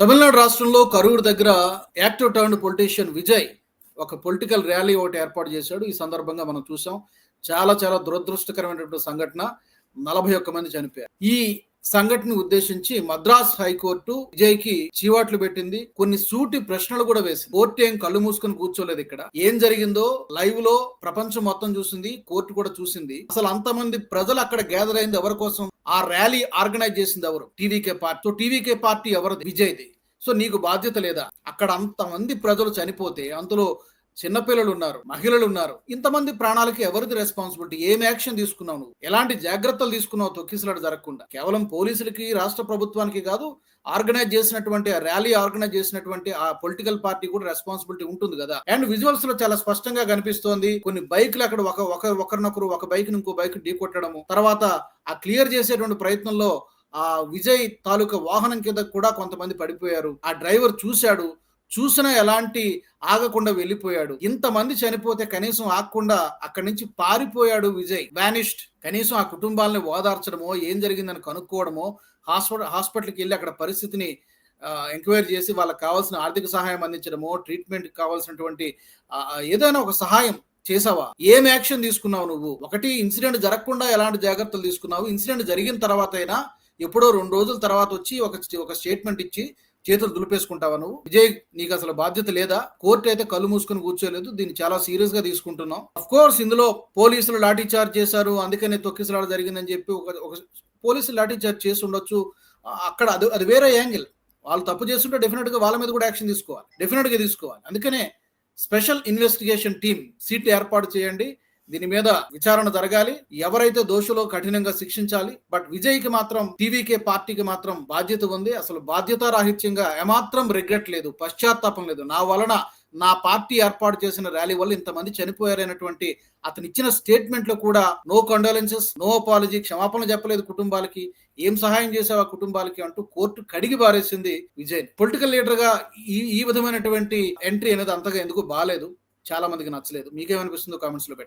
తమిళనాడు రాష్ట్రంలో కరూరు దగ్గర active turn politician Vijay ఒక పొలిటికల్ ర్యాలీ ఒకటి ఏర్పాటు చేశాడు. ఈ సందర్భంగా మనం చూసాం. చాలా చాలా దురదృష్టకరమైనటువంటి సంఘటన. నలభై ఒక్క మంది చనిపోయారు. ఈ సంఘటన ఉద్దేశించి మద్రాస్ హైకోర్టు విజయ్కి చీవాట్లు పెట్టింది. కొన్ని సూటి ప్రశ్నలు కూడా వేసింది. కోర్టు ఏం కళ్ళు మూసుకొని కూర్చోలేదు ఇక్కడ. ఏం జరిగిందో లైవ్లో ప్రపంచం మొత్తం చూసింది. కోర్టు కూడా చూసింది. అసలు అంతమంది ప్రజలు అక్కడ గ్యాదర్ అయింది ఎవరి కోసం? ఆ ర్యాలీ ఆర్గనైజ్ చేసింది ఎవరు? TVK party. So TVK party ఎవరిది? విజయ్ది. సో నీకు బాధ్యత లేదా? అక్కడ అంతమంది ప్రజలు చనిపోతే అందులో చిన్నపిల్లలు ఉన్నారు మహిళలు ఉన్నారు ఇంతమంది ప్రాణాలకి ఎవరిది రెస్పాన్సిబిలిటీ ఏం యాక్షన్ తీసుకున్నావు నువ్వు? ఎలాంటి జాగ్రత్తలు తీసుకున్నావు తొక్కిసలాడు జరగకుండా? కేవలం పోలీసులకి రాష్ట్ర ప్రభుత్వానికి కాదు ఆర్గనైజ్ చేసినటువంటి ఆ ర్యాలీ ఆర్గనైజ్ చేసినటువంటి ఆ పొలిటికల్ పార్టీ కూడా రెస్పాన్సిబిలిటీ ఉంటుంది కదా. అండ్ విజువల్స్లో చాలా స్పష్టంగా కనిపిస్తోంది. కొన్ని బైక్లు అక్కడ ఒక ఒకరినొకరు ఒక బైక్ ఇంకో బైక్ ఢీ కొట్టడము. తర్వాత ఆ క్లియర్ చేసేటువంటి ప్రయత్నంలో ఆ విజయ్ తాలూకా వాహనం కింద కూడా కొంతమంది పడిపోయారు. ఆ డ్రైవర్ చూశాడు. చూసినా ఎలాంటి ఆగకుండా వెళ్ళిపోయాడు. ఇంతమంది చనిపోతే కనీసం ఆగకుండా అక్కడి నుంచి పారిపోయాడు విజయ్. వానిష్డ్ కనీసం ఆ కుటుంబాలని ఓదార్చడమో ఏం జరిగిందని కనుక్కోవడమో హాస్పిటల్ హాస్పిటల్కి వెళ్ళి అక్కడ పరిస్థితిని ఎంక్వైరీ చేసి వాళ్ళకి కావాల్సిన ఆర్థిక సహాయం అందించడమో ట్రీట్మెంట్ కావాల్సినటువంటి ఏదైనా ఒక సహాయం చేసావా? ఏం యాక్షన్ తీసుకున్నావు నువ్వు? ఒకటి ఇన్సిడెంట్ జరగకుండా ఎలాంటి జాగ్రత్తలు తీసుకున్నావు? ఇన్సిడెంట్ జరిగిన తర్వాత అయినా ఎప్పుడో రెండు రోజుల తర్వాత వచ్చి ఒక ఒక స్టేట్మెంట్ ఇచ్చి చేతులు దులిపేసుకుంటావా నువ్వు? విజయ్ నీకు అసలు బాధ్యత లేదా? కోర్టు అయితే కళ్ళు మూసుకొని కూర్చోలేదు. దీన్ని చాలా సీరియస్గా తీసుకుంటున్నాం. అఫ్ కోర్స్ ఇందులో పోలీసులు లాఠీ చార్జ్ చేశారు. అందుకనే తొక్కిసలాడ జరిగిందని చెప్పి ఒక ఒక పోలీసులు లాఠీ చార్జ్ చేసి ఉండొచ్చు. అక్కడ అది అది వేరే యాంగిల్. వాళ్ళు తప్పు చేస్తుంటే డెఫినెట్గా వాళ్ళ మీద కూడా యాక్షన్ తీసుకోవాలి. డెఫినెట్గా తీసుకోవాలి. అందుకనే స్పెషల్ ఇన్వెస్టిగేషన్ టీం సీట్ ఏర్పాటు చేయండి. దీని మీద విచారణ జరగాలి. ఎవరైతే దోషులో కఠినంగా శిక్షించాలి బట్ విజయ్కి మాత్రం టీవీకే పార్టీకి మాత్రం బాధ్యత ఉంది. అసలు బాధ్యత రాహిత్యంగా ఏమాత్రం రిగ్రెట్ లేదు పశ్చాత్తాపం లేదు. నా వలన నా పార్టీ ఏర్పాటు చేసిన ర్యాలీ వల్ల ఇంతమంది చనిపోయారనేటువంటి అతను ఇచ్చిన స్టేట్మెంట్లో కూడా నో కండోలెన్సెస్ నో అపాలజీ క్షమాపణ చెప్పలేదు కుటుంబాలకి. ఏం సహాయం చేసావు ఆ కుటుంబాలకి అంటూ కోర్టు కడిగి పారేసింది విజయ్ పొలిటికల్ లీడర్గా ఈ ఈ విధమైనటువంటి ఎంట్రీ అనేది అంతగా ఎందుకు బాగాలేదు చాలా మందికి నచ్చలేదు. మీకేమనిపిస్తుందో కామెంట్స్లో పెట్టండి.